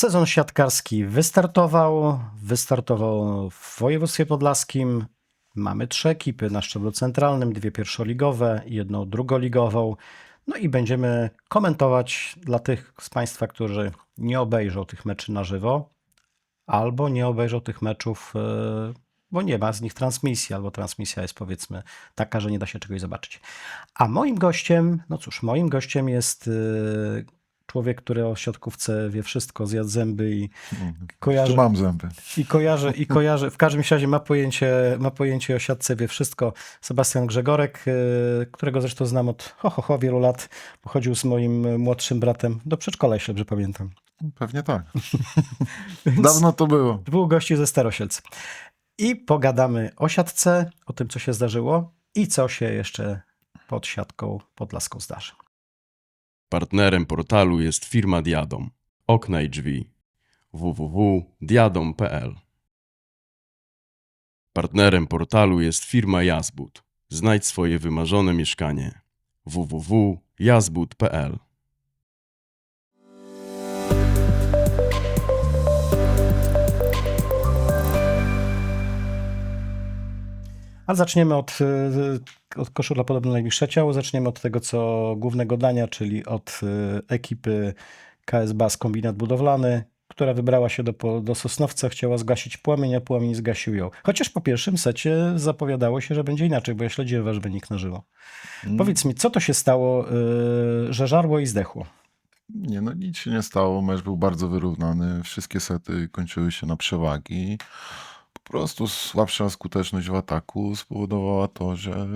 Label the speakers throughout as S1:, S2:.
S1: Sezon siatkarski wystartował. Wystartował w województwie podlaskim. Mamy trzy ekipy na szczeblu centralnym, dwie pierwszoligowe, jedną drugoligową. No i będziemy komentować dla tych z Państwa, którzy nie obejrzą tych meczy na żywo, albo nie obejrzą tych meczów, e, bo nie ma z nich transmisji, albo transmisja jest powiedzmy taka, że nie da się czegoś zobaczyć. A moim gościem, no cóż, moim gościem jest e, człowiek, który o siatkówce wie wszystko, zjadł zęby i kojarzy,
S2: Tu mam zęby.
S1: i kojarzy, i kojarzy, w każdym razie ma pojęcie, ma pojęcie o siatce, wie wszystko. Sebastian Grzegorek, e, którego zresztą znam od ho, ho, ho wielu lat, pochodził z moim młodszym bratem do przedszkola, jeśli dobrze pamiętam.
S2: Pewnie tak. Dawno to było.
S1: Dwóch gości ze Starosielc. I pogadamy o siatce, o tym, co się zdarzyło i co się jeszcze pod siatką podlaską zdarzy.
S3: Partnerem portalu jest firma Diadom. Okna i drzwi. www.diadom.pl Partnerem portalu jest firma Jazbud. Znajdź swoje wymarzone mieszkanie. www.jazbud.pl
S1: Ale zaczniemy od, y, od koszula podobno najbliższe ciało. Zaczniemy od tego, co głównego dania, czyli od y, ekipy KS Bas Kombinat Budowlany, która wybrała się do, do Sosnowca, chciała zgasić płomień, a płomień zgasił ją. Chociaż po pierwszym secie zapowiadało się, że będzie inaczej, bo ja śledziłem wasz wynik na żywo. Powiedz mi, co to się stało, y, że żarło i zdechło?
S2: Nie, no nic się nie stało. Mecz był bardzo wyrównany. Wszystkie sety kończyły się na przewagi. Prostu słabsza skuteczność w ataku spowodowała to, że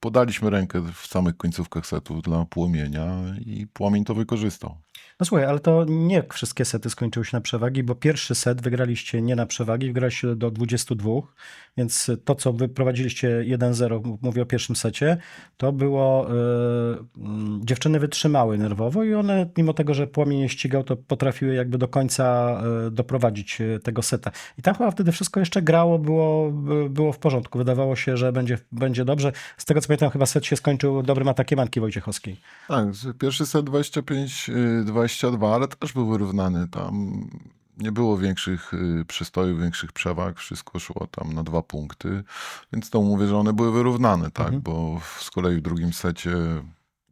S2: podaliśmy rękę w samych końcówkach setów dla płomienia i płomień to wykorzystał.
S1: No słuchaj, ale to nie wszystkie sety skończyły się na przewagi, bo pierwszy set wygraliście nie na przewagi, wygraliście do 22, więc to, co wy prowadziliście 1-0, mówię o pierwszym secie, to było, mm, dziewczyny wytrzymały nerwowo i one, mimo tego, że płomień je ścigał, to potrafiły jakby do końca e, doprowadzić e, tego seta. I tam chyba wtedy wszystko jeszcze grało, było, by- było w porządku. Wydawało się, że będzie, będzie dobrze. Z tego, co pamiętam, chyba set się skończył dobrym atakiem Anki Wojciechowskiej.
S2: Tak, pierwszy set 25-22, ale też był wyrównany. Tam nie było większych y, przystojów, większych przewag. Wszystko szło tam na dwa punkty. Więc to mówię, że one były wyrównane, tak?
S1: Mhm.
S2: Bo z kolei w drugim secie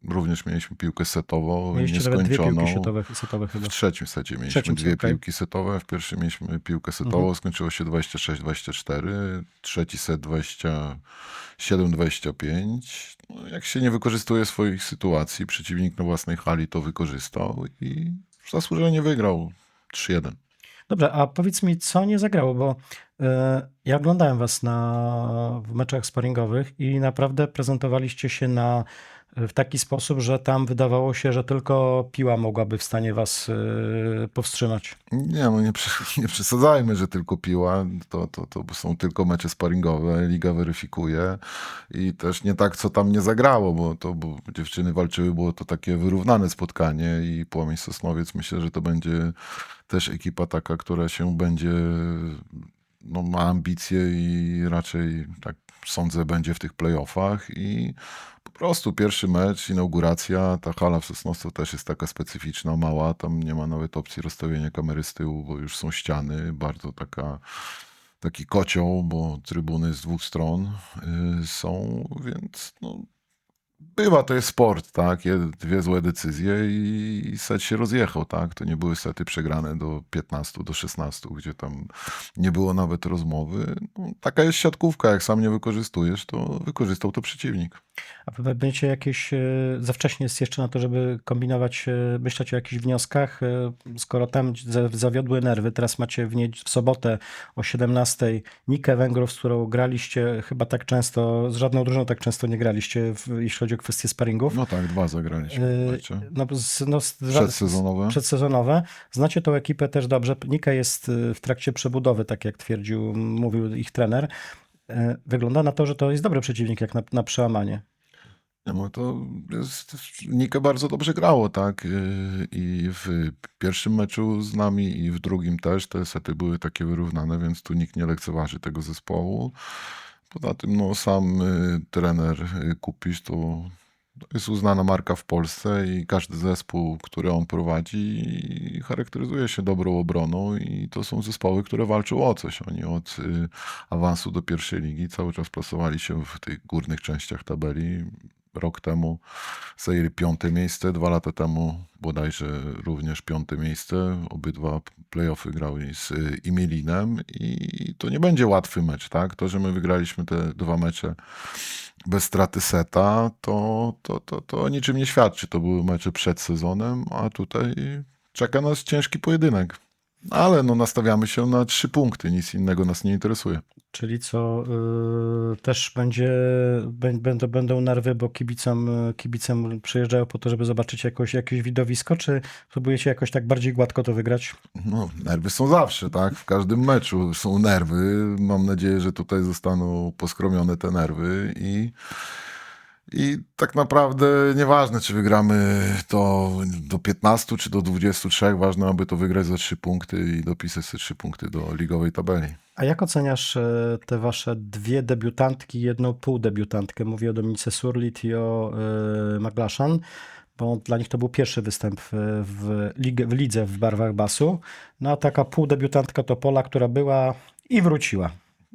S2: również mieliśmy piłkę setową,
S1: Mieliście nawet dwie
S2: nieskończoną.
S1: piłki setowe, setowe chyba.
S2: W trzecim secie mieliśmy
S1: trzecim,
S2: dwie
S1: okej.
S2: piłki setowe, w pierwszym mieliśmy piłkę setową,
S1: Mhm.
S2: skończyło się 26-24, trzeci set 27-25. No, jak się nie wykorzystuje swoich sytuacji, przeciwnik na własnej hali to wykorzystał i zasłużenie wygrał 3-1.
S1: Dobrze, a powiedz mi, co nie zagrało, bo e, ja oglądałem was na, w meczach sparingowych i naprawdę prezentowaliście się na, w taki sposób, że tam wydawało się, że tylko piła mogłaby w stanie was e, powstrzymać.
S2: Nie, no nie, nie przesadzajmy, że tylko piła. To, to, to są tylko mecze sparingowe. Liga weryfikuje. I też nie tak, co tam nie zagrało, bo to bo dziewczyny walczyły, było to takie wyrównane spotkanie i Płomień Sosnowiec myślę, że to będzie też ekipa taka, która się będzie, no ma ambicje i raczej tak sądzę będzie w tych playoffach i po prostu pierwszy mecz, inauguracja, ta hala w Sosnowcu też jest taka specyficzna, mała, tam nie ma nawet opcji rozstawienia kamery z tyłu, bo już są ściany, bardzo taka taki kocioł, bo trybuny z dwóch stron y, są, więc no, bywa, to jest sport, tak, dwie złe decyzje i set się rozjechał, tak, to nie były sety przegrane do 15, do 16, gdzie tam nie było nawet rozmowy. No, taka jest siatkówka, jak sam nie wykorzystujesz, to wykorzystał to przeciwnik.
S1: A wy będziecie jakieś, e, za wcześnie jest jeszcze na to, żeby kombinować, e, myśleć o jakichś wnioskach, e, skoro tam za- zawiodły nerwy, teraz macie w, niedź- w sobotę o 17 Nikę Węgrów, z którą graliście chyba tak często, z żadną drużyną tak często nie graliście, w, jeśli chodzi o kwestie sparingów.
S2: No tak, dwa zagraliśmy. Mecze.
S1: No, no,
S2: Przedsezonowe.
S1: Przedsezonowe. Znacie tą ekipę też dobrze. Nika jest y, w trakcie przebudowy, tak jak twierdził, mówił ich trener. E, Wygląda na to, że to jest dobry przeciwnik jak na, na przełamanie.
S2: Nie, No to jest, Nikę bardzo dobrze grało, tak? Yy, I w pierwszym meczu z nami i w drugim też te sety były takie wyrównane, więc tu nikt nie lekceważy tego zespołu. Poza tym, no sam y, trener y, Kupisz to To jest uznana marka w Polsce i każdy zespół, który on prowadzi, charakteryzuje się dobrą obroną i to są zespoły, które walczą o coś. Oni od y, awansu do pierwszej ligi cały czas plasowali się w tych górnych częściach tabeli. Rok temu zajęli piąte miejsce, dwa lata temu bodajże również piąte miejsce. Obydwa playoffy grały z y, Imielinem i to nie będzie łatwy mecz, tak? To, że my wygraliśmy te dwa mecze bez straty seta, to, to, to, to niczym nie świadczy. To były mecze przed sezonem, a tutaj czeka nas ciężki pojedynek. Ale no, nastawiamy się na trzy punkty, nic innego nas nie interesuje.
S1: Czyli co, y, też będzie, bę- będą, będą nerwy, bo kibicom, kibicom przyjeżdżają po to, żeby zobaczyć jakoś, jakieś widowisko, czy próbujecie jakoś tak bardziej gładko to wygrać?
S2: No, nerwy są zawsze, tak? W każdym meczu są nerwy. Mam nadzieję, że tutaj zostaną poskromione te nerwy i, i tak naprawdę nieważne, czy wygramy to do 15 czy do 23, ważne, aby to wygrać za 3 punkty i dopisać te 3 punkty do ligowej tabeli.
S1: A jak oceniasz e, te wasze dwie debiutantki, jedną półdebiutantkę? Mówię o Dominice Surlit i o y, Maglaszan, bo dla nich to był pierwszy występ w, lig, w lidze w barwach basu. No a taka półdebiutantka to Pola, która była i wróciła.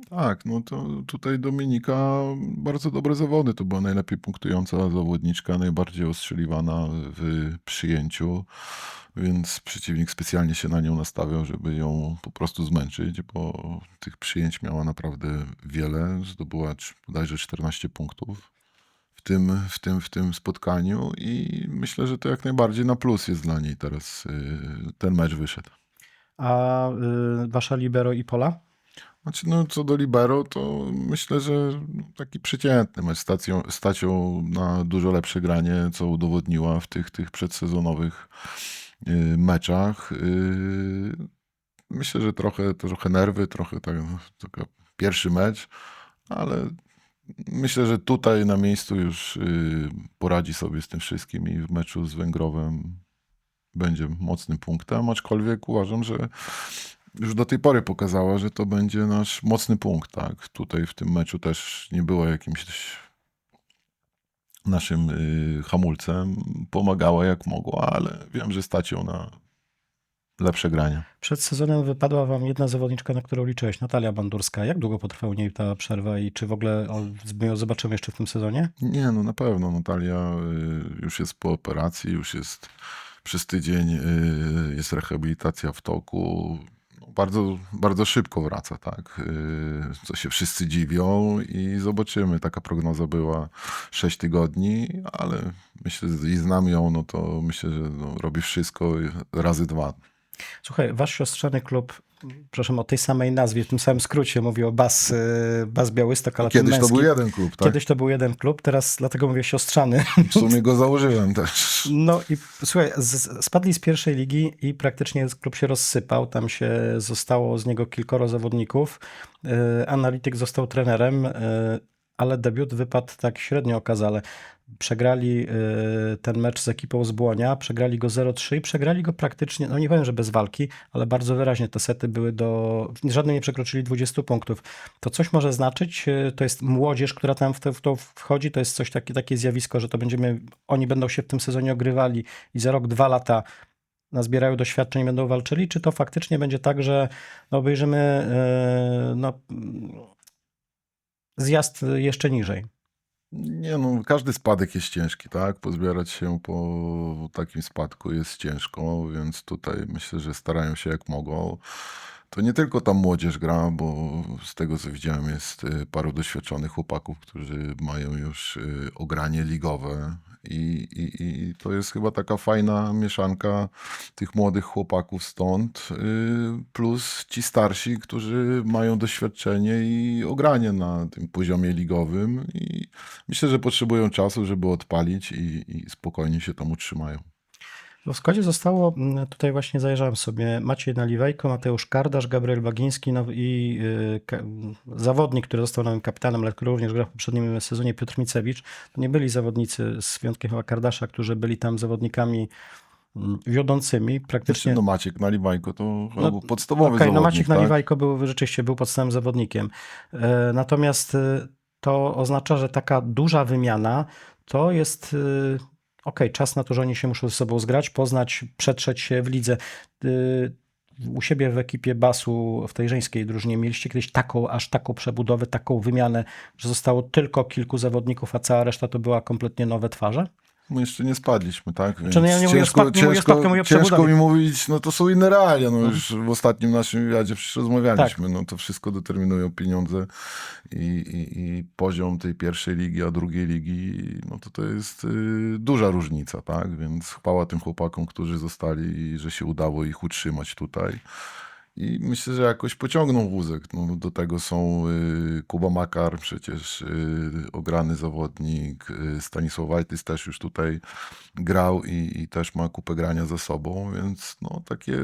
S2: Tak, no to tutaj Dominika bardzo dobre zawody. To była najlepiej punktująca zawodniczka, najbardziej ostrzeliwana w przyjęciu, więc przeciwnik specjalnie się na nią nastawiał, żeby ją po prostu zmęczyć, bo tych przyjęć miała naprawdę wiele. Zdobyła bodajże 14 punktów w tym, w tym, w tym spotkaniu i myślę, że to jak najbardziej na plus jest dla niej teraz y, ten mecz wyszedł.
S1: A y, wasza libero i Pola?
S2: Znaczy, no, co do Libero, to myślę, że taki przeciętny mecz stacją, stacią na dużo lepsze granie, co udowodniła w tych, tych przedsezonowych y, meczach. Y, myślę, że trochę, trochę nerwy, trochę tak, taka pierwszy mecz, ale myślę, że tutaj na miejscu już y, poradzi sobie z tym wszystkim i w meczu z Węgrowem będzie mocnym punktem, aczkolwiek uważam, że już do tej pory pokazała, że to będzie nasz mocny punkt, tak? Tutaj w tym meczu też nie było jakimś naszym y, hamulcem. Pomagała jak mogła, ale wiem, że stać ją na lepsze granie.
S1: Przed sezonem wypadła wam jedna zawodniczka, na którą liczyłeś, Natalia Bandurska. Jak długo potrwa u niej ta przerwa i czy w ogóle my ją zobaczymy jeszcze w tym sezonie?
S2: Nie, no na pewno. Natalia y, już jest po operacji, już jest przez tydzień, y, jest rehabilitacja w toku. Bardzo, bardzo szybko wraca, tak. Y, Co się wszyscy dziwią i zobaczymy. Taka prognoza była 6 tygodni, ale myślę, i znam ją, no to myślę, że no, robi wszystko razy dwa.
S1: Słuchaj, wasz siostrzany klub, przepraszam, o tej samej nazwie, w tym samym skrócie, mówię o Bas, y, Bas Białystok, ale
S2: Kiedyś to był jeden klub, tak?
S1: Kiedyś to był jeden klub, teraz dlatego mówię siostrzany.
S2: W sumie go założyłem też.
S1: No i słuchaj, z, spadli z pierwszej ligi i praktycznie klub się rozsypał. Tam się zostało z niego kilkoro zawodników. Yy, analityk został trenerem, yy, ale debiut wypadł tak średnio okazale. Przegrali yy, ten mecz z ekipą z Błonia, przegrali go 0-3 i przegrali go praktycznie, no nie powiem, że bez walki, ale bardzo wyraźnie te sety były do, żadne nie przekroczyli 20 punktów. To coś może znaczyć, yy, to jest młodzież, która tam w to, w to wchodzi, to jest coś takie, takie zjawisko, że to będziemy, oni będą się w tym sezonie ogrywali i za rok, dwa lata nazbierają doświadczeń i będą walczyli, czy to faktycznie będzie tak, że no, obejrzymy yy, no, mm, zjazd jeszcze niżej?
S2: Nie no, każdy spadek jest ciężki, tak? Pozbierać się po takim spadku jest ciężko, więc tutaj myślę, że starają się jak mogą. To nie tylko tam młodzież gra, bo z tego co widziałem jest y, paru doświadczonych chłopaków, którzy mają już y, ogranie ligowe i, i, i to jest chyba taka fajna mieszanka tych młodych chłopaków stąd, y, plus ci starsi, którzy mają doświadczenie i ogranie na tym poziomie ligowym i myślę, że potrzebują czasu, żeby odpalić i, i spokojnie się tam utrzymają.
S1: W składzie zostało, mm, tutaj właśnie zajrzałem sobie, Maciej Naliwajko, Mateusz Kardasz, Gabriel Bagiński no i mm, zawodnik, który został nowym kapitanem, ale który również grał w poprzednim sezonie, Piotr Micewicz. To nie byli zawodnicy, z wyjątkiem chyba Kardasza, którzy byli tam zawodnikami mm, wiodącymi. Praktycznie
S2: No Maciek Naliwajko to chyba
S1: No,
S2: był podstawowy
S1: Okej, no
S2: zawodnik,
S1: Maciek
S2: tak?
S1: Naliwajko był, rzeczywiście był podstawowym zawodnikiem. E, Natomiast e, to oznacza, że taka duża wymiana to jest okej, czas na to, że oni się muszą ze sobą zgrać, poznać, przetrzeć się w lidze. Y, U siebie w ekipie basu w tej żeńskiej drużynie mieliście kiedyś taką, aż taką przebudowę, taką wymianę, że zostało tylko kilku zawodników, a cała reszta to była kompletnie nowe twarze?
S2: My jeszcze nie spadliśmy, tak? Więc
S1: Znaczy, no ja nie mówię o
S2: ciężko,
S1: nie mówię o
S2: ciężko,
S1: spadku, mówię o
S2: ciężko
S1: przebudowie.
S2: mi mówić, no to są inne realia. No
S1: Mhm.
S2: już w ostatnim naszym wywiadzie przecież rozmawialiśmy. No to wszystko determinują pieniądze i, i, i poziom tej pierwszej ligi, a drugiej ligi, no to to jest y, duża różnica, tak? Więc chwała tym chłopakom, którzy zostali i że się udało ich utrzymać tutaj. I myślę, że jakoś pociągną wózek. No, do tego są y, Kuba Makar, przecież y, ograny zawodnik. Y, Stanisław Wajtys też już tutaj grał i, i też ma kupę grania za sobą, więc no, takie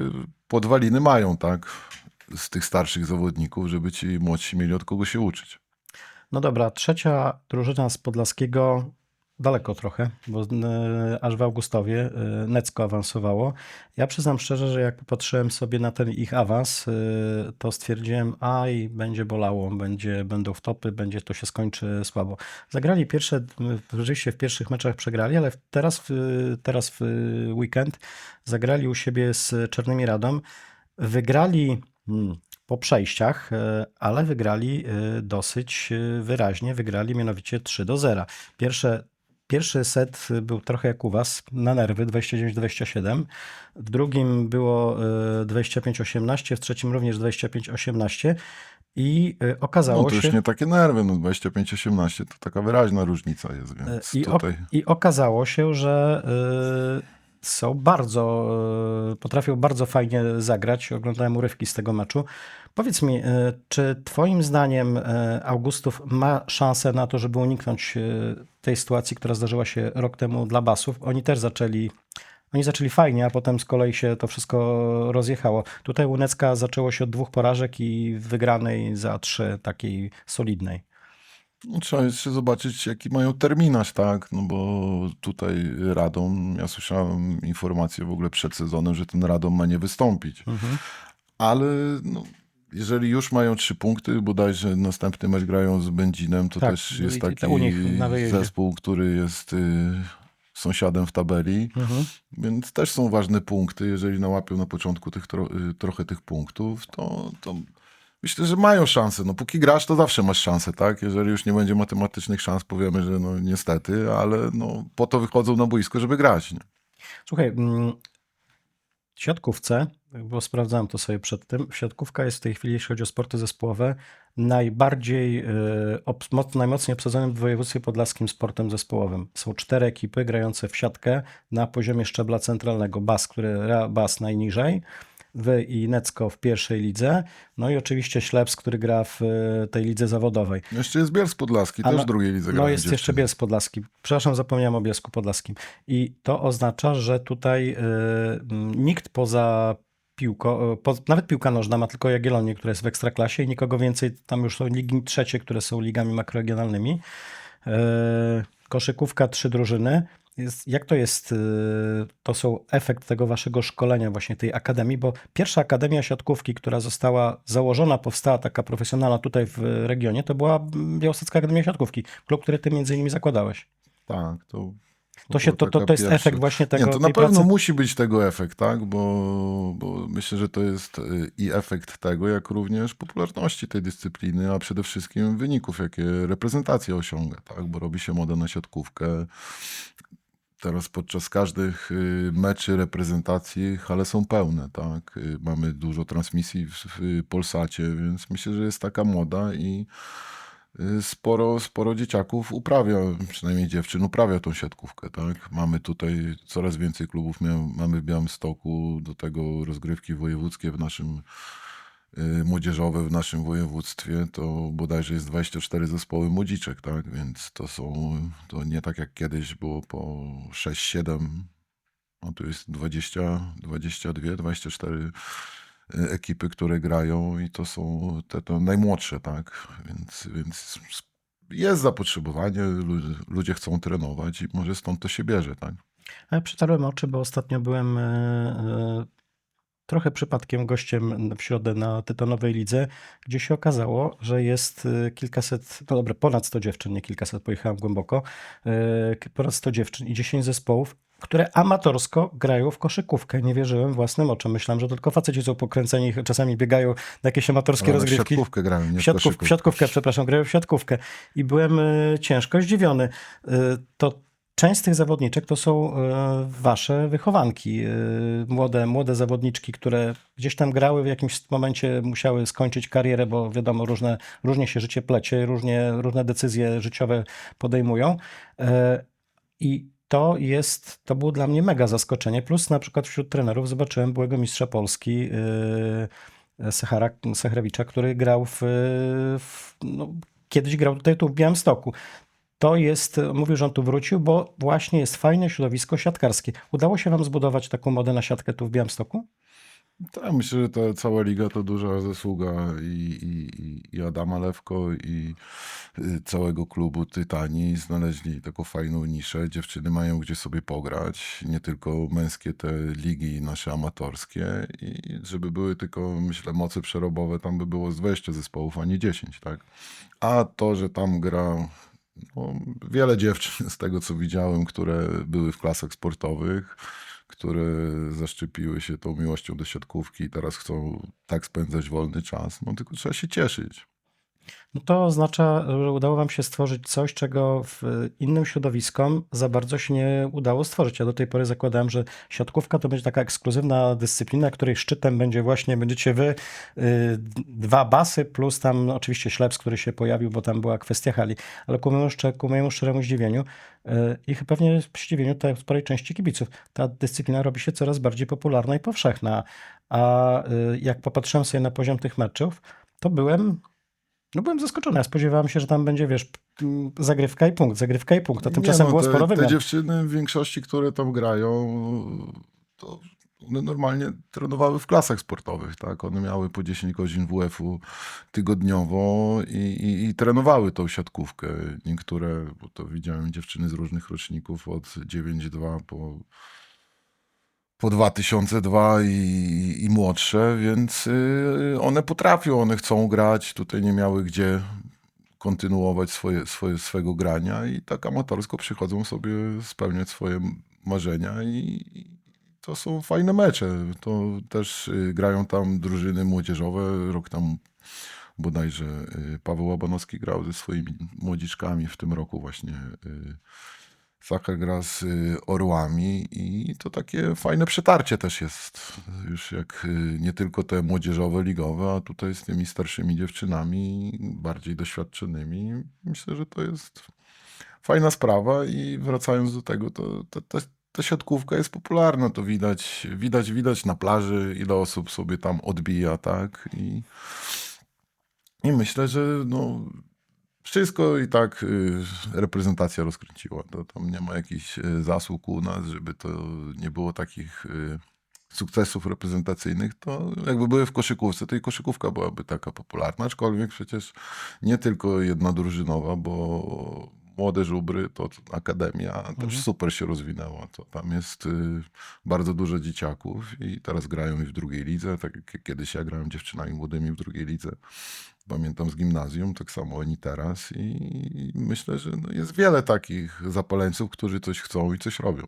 S2: podwaliny mają, tak, z tych starszych zawodników, żeby ci młodsi mieli od kogo się uczyć.
S1: No dobra, trzecia drużyna z Podlaskiego, daleko trochę, bo aż w Augustowie y, Necko awansowało. Ja przyznam szczerze, że jak popatrzyłem sobie na ten ich awans, y, to stwierdziłem, aj, będzie bolało, będzie, będą wtopy, będzie to się skończy słabo. Zagrali pierwsze, rzeczywiście w pierwszych meczach przegrali, ale teraz, teraz w weekend zagrali u siebie z Czarnymi Radom. Wygrali hmm, po przejściach, e, ale wygrali e, dosyć e, wyraźnie. Wygrali mianowicie 3 do 0. Pierwsze, pierwszy set był trochę jak u was, na nerwy 29-27. W drugim było e, 25-18, w trzecim również 25-18. I e,
S2: No
S1: okazało
S2: to
S1: się.
S2: już nie takie nerwy, no 25-18 to taka wyraźna różnica jest, więc
S1: I, o,
S2: tutaj...
S1: I okazało się, że y, są bardzo, y, potrafią bardzo fajnie zagrać. Oglądałem urywki z tego meczu. Powiedz mi, y, czy Twoim zdaniem y, Augustów ma szansę na to, żeby uniknąć tej sytuacji, która zdarzyła się rok temu dla Basów? Oni też zaczęli. Oni zaczęli fajnie, a potem z kolei się to wszystko rozjechało. Tutaj u Necka zaczęło się od dwóch porażek i wygranej za trzy takiej solidnej.
S2: No, trzeba jeszcze zobaczyć, jaki mają terminarz, tak? No bo tutaj Radom, ja słyszałem informację w ogóle przed sezonem, że ten Radom ma nie wystąpić.
S1: Mhm.
S2: Ale no, jeżeli już mają trzy punkty, bodajże następny mecz grają z Będzinem, to
S1: Tak,
S2: też
S1: i-
S2: jest taki
S1: u nich na wyjeździe.
S2: zespół, który jest y, sąsiadem w tabeli,
S1: Mhm.
S2: więc też są ważne punkty. Jeżeli nałapią na początku tych tro, y, trochę tych punktów, to, to myślę, że mają szansę. No póki grasz, to zawsze masz szansę, tak? Jeżeli już nie będzie matematycznych szans, powiemy, że no niestety, ale no po to wychodzą na boisko, żeby grać. Nie?
S1: Słuchaj, mm, w siatkówce, bo sprawdzałem to sobie przed tym, siatkówka jest w tej chwili, jeśli chodzi o sporty zespołowe, najbardziej, e, najmocniej obsadzonym w województwie podlaskim sportem zespołowym. Są cztery ekipy grające w siatkę na poziomie szczebla centralnego. BAS, który BAS najniżej, i Necko w pierwszej lidze, no i oczywiście Śleps, który gra w e, tej lidze zawodowej.
S2: Jeszcze jest Bielsk Podlaski,
S1: A
S2: też
S1: no-
S2: w drugiej lidze
S1: No jest jeszcze
S2: dziewczyny.
S1: Bielsk Podlaski. Przepraszam, zapomniałem o Bielsku Podlaskim. I to oznacza, że tutaj mm, nikt poza piłko, y, po, nawet piłka nożna ma tylko Jagiellonię, która jest w Ekstraklasie i nikogo więcej, tam już są ligi trzecie, które są ligami makroregionalnymi. Koszykówka, trzy drużyny. Jest, jak to jest, y, to są efekt tego waszego szkolenia właśnie tej akademii, bo pierwsza akademia siatkówki, która została założona, powstała taka profesjonalna tutaj w regionie, to była mm, Białostocka Akademia Siatkówki, klub, który ty między innymi zakładałeś.
S2: Tak, to.
S1: To, się, to, to, to jest
S2: pierwsza-
S1: efekt właśnie tego,
S2: Nie, to na pewno
S1: pracy.
S2: musi być tego efekt, tak? Bo, bo myślę, że to jest y, i efekt tego, jak również popularności tej dyscypliny, a przede wszystkim wyników, jakie reprezentacja osiąga, tak? Bo robi się moda na siatkówkę. Teraz podczas każdych y, meczy reprezentacji hale są pełne, tak? Y, Mamy dużo transmisji w, Polsacie, więc myślę, że jest taka moda i y, sporo, sporo dzieciaków uprawia, przynajmniej dziewczyn uprawia tą siatkówkę, tak? Mamy tutaj coraz więcej klubów, mamy w Białymstoku, do tego rozgrywki wojewódzkie w naszym młodzieżowe w naszym województwie, to bodajże jest 24 zespoły młodziczek, tak? Więc to są, to nie tak jak kiedyś było po 6-7, a tu jest 20, 22, 24 y, ekipy, które grają i to są te, te najmłodsze, tak? Więc, więc jest zapotrzebowanie, ludzie, chcą trenować i może stąd to się bierze, tak?
S1: Ja Przetarłem oczy, bo ostatnio byłem e, e, trochę przypadkiem gościem w środę na tytonowej lidze, gdzie się okazało, że jest y, kilkaset, no dobra, ponad 100 dziewczyn, nie kilkaset, pojechałem głęboko, y, ponad 100 dziewczyn i 10 zespołów, które amatorsko grają w koszykówkę. Nie wierzyłem własnym oczom. Myślałem, że tylko faceci są pokręceni, czasami biegają na jakieś amatorskie
S2: Ale w
S1: rozgrywki.
S2: siatkówkę grają, nie
S1: W,
S2: w
S1: siatków, w siatkówkę, przepraszam, grają w siatkówkę. I byłem y, ciężko zdziwiony. To część z tych zawodniczek to są y, wasze wychowanki. Y, młode, młode zawodniczki, które gdzieś tam grały, w jakimś momencie musiały skończyć karierę, bo wiadomo, różne, różnie się życie plecie, różnie, różne decyzje życiowe podejmują. Y, I to jest, to było dla mnie mega zaskoczenie. Plus na przykład wśród trenerów zobaczyłem byłego mistrza Polski Sechara, Sechrewicza, który grał w, w no, kiedyś grał tutaj tu w Białymstoku. To jest, mówił, że on tu wrócił, bo właśnie jest fajne środowisko siatkarskie. Udało się wam zbudować taką modę na siatkę tu w Białymstoku?
S2: Tak, myślę, że ta cała liga to duża zasługa i, i, i- Adama Lewko i y, całego klubu Tytani znaleźli taką fajną niszę. Dziewczyny mają gdzie sobie pograć, nie tylko męskie te ligi nasze amatorskie i żeby były tylko, myślę, moce przerobowe, tam by było z 20 zespołów, a nie 10, tak? A to, że tam gra no, wiele dziewczyn z tego, co widziałem, które były w klasach sportowych, które zaszczepiły się tą miłością do siatkówki i teraz chcą tak spędzać wolny czas, no tylko trzeba się cieszyć.
S1: No to oznacza, że udało wam się stworzyć coś, czego w innym środowiskom za bardzo się nie udało stworzyć. Ja do tej pory zakładałem, że siatkówka to będzie taka ekskluzywna dyscyplina, której szczytem będzie właśnie, będziecie wy, y, dwa basy plus tam oczywiście śleps, który się pojawił, bo tam była kwestia hali. Ale ku mojemu, ku mojemu szczeremu zdziwieniu y, i pewnie zdziwieniu tej sporej części kibiców, ta dyscyplina robi się coraz bardziej popularna i powszechna. A y, jak popatrzyłem sobie na poziom tych meczów, to byłem no byłem zaskoczony. Ja spodziewałem się, że tam będzie, wiesz, zagrywka i punkt, zagrywka i punkt. A tymczasem
S2: Nie,
S1: było
S2: te,
S1: sporo
S2: Te
S1: wymian.
S2: dziewczyny w większości, które tam grają, to one normalnie trenowały w klasach sportowych, tak? One miały po 10 godzin WF-u tygodniowo i, i, i trenowały tą siatkówkę. Niektóre, bo to widziałem dziewczyny z różnych roczników od 9-2 po po 2002 i, i młodsze, więc y, one potrafią, one chcą grać. Tutaj nie miały gdzie kontynuować swoje, swoje, swego grania i tak amatorsko przychodzą sobie spełniać swoje marzenia i to są fajne mecze. To też y, grają tam drużyny młodzieżowe. Rok tam bodajże y, Paweł Łabanowski grał ze swoimi młodziczkami w tym roku właśnie Saka gra z y, Orłami i to takie fajne przetarcie też jest. Już jak y, nie tylko te młodzieżowe, ligowe, a tutaj z tymi starszymi dziewczynami, bardziej doświadczonymi. Myślę, że to jest fajna sprawa i wracając do tego, to ta siatkówka jest popularna, to widać, widać, widać na plaży, ile osób sobie tam odbija, tak? I, i myślę, że no, wszystko i tak y, reprezentacja rozkręciła. To tam nie ma jakichś y, zasług u nas, żeby to nie było takich y, sukcesów reprezentacyjnych, to jakby były w koszykówce, to i koszykówka byłaby taka popularna, aczkolwiek przecież nie tylko jedna drużynowa, bo Młode Żubry, to Akademia też super się rozwinęła. To tam jest y, bardzo dużo dzieciaków i teraz grają i w drugiej lidze, tak jak kiedyś ja grałem dziewczynami młodymi w drugiej lidze. Pamiętam z gimnazjum, tak samo oni teraz i myślę, że no jest wiele takich zapaleńców, którzy coś chcą i coś robią.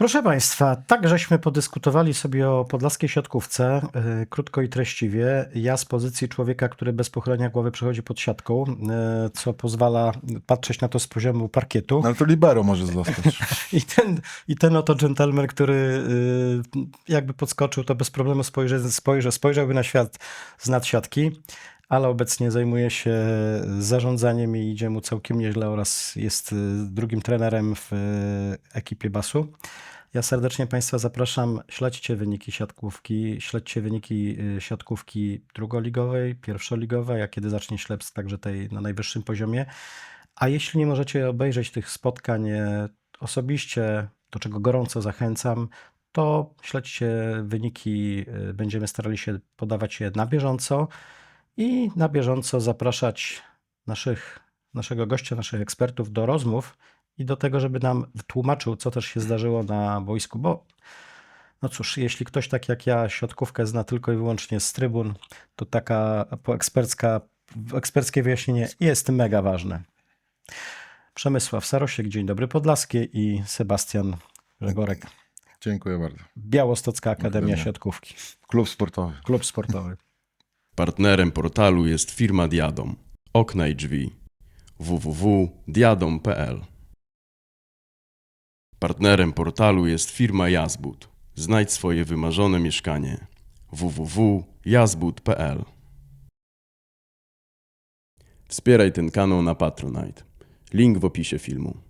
S1: Proszę Państwa, tak żeśmy podyskutowali sobie o podlaskiej siatkówce, y, krótko i treściwie. Ja z pozycji człowieka, który bez pochylenia głowy przechodzi pod siatką, y, co pozwala patrzeć na to z poziomu parkietu.
S2: No, ale to libero może zostać.
S1: I ten, I ten oto dżentelmen, który y, jakby podskoczył, to bez problemu spojrzy, spojrzy, spojrzałby na świat z nadsiatki, ale obecnie zajmuje się zarządzaniem i idzie mu całkiem nieźle oraz jest y, drugim trenerem w y, ekipie basu. Ja serdecznie Państwa zapraszam, śledźcie wyniki siatkówki, śledźcie wyniki y, siatkówki drugoligowej, pierwszoligowej, a kiedy zacznie śleps także tej na najwyższym poziomie. A jeśli nie możecie obejrzeć tych spotkań e, osobiście, do czego gorąco zachęcam, to śledźcie wyniki. Będziemy starali się podawać je na bieżąco i na bieżąco zapraszać naszych, naszego gościa, naszych ekspertów do rozmów i do tego, żeby nam tłumaczył, co też się zdarzyło na boisku, bo No cóż, jeśli ktoś tak jak ja siatkówkę zna tylko i wyłącznie z trybun, to taka ekspercka, eksperckie wyjaśnienie jest mega ważne. Przemysław Sarosiek, Dzień Dobry Podlaskie i Sebastian Gregorek,
S2: Dziękuję bardzo.
S1: Białostocka Akademia
S2: Akademia.
S1: Siatkówki,
S2: Klub sportowy.
S1: klub sportowy.
S3: Partnerem portalu jest firma Diadom. Okna i drzwi. www.diadom.pl Partnerem portalu jest firma Jazbud. Znajdź swoje wymarzone mieszkanie. www.jazbud.pl Wspieraj ten kanał na Patronite. Link w opisie filmu.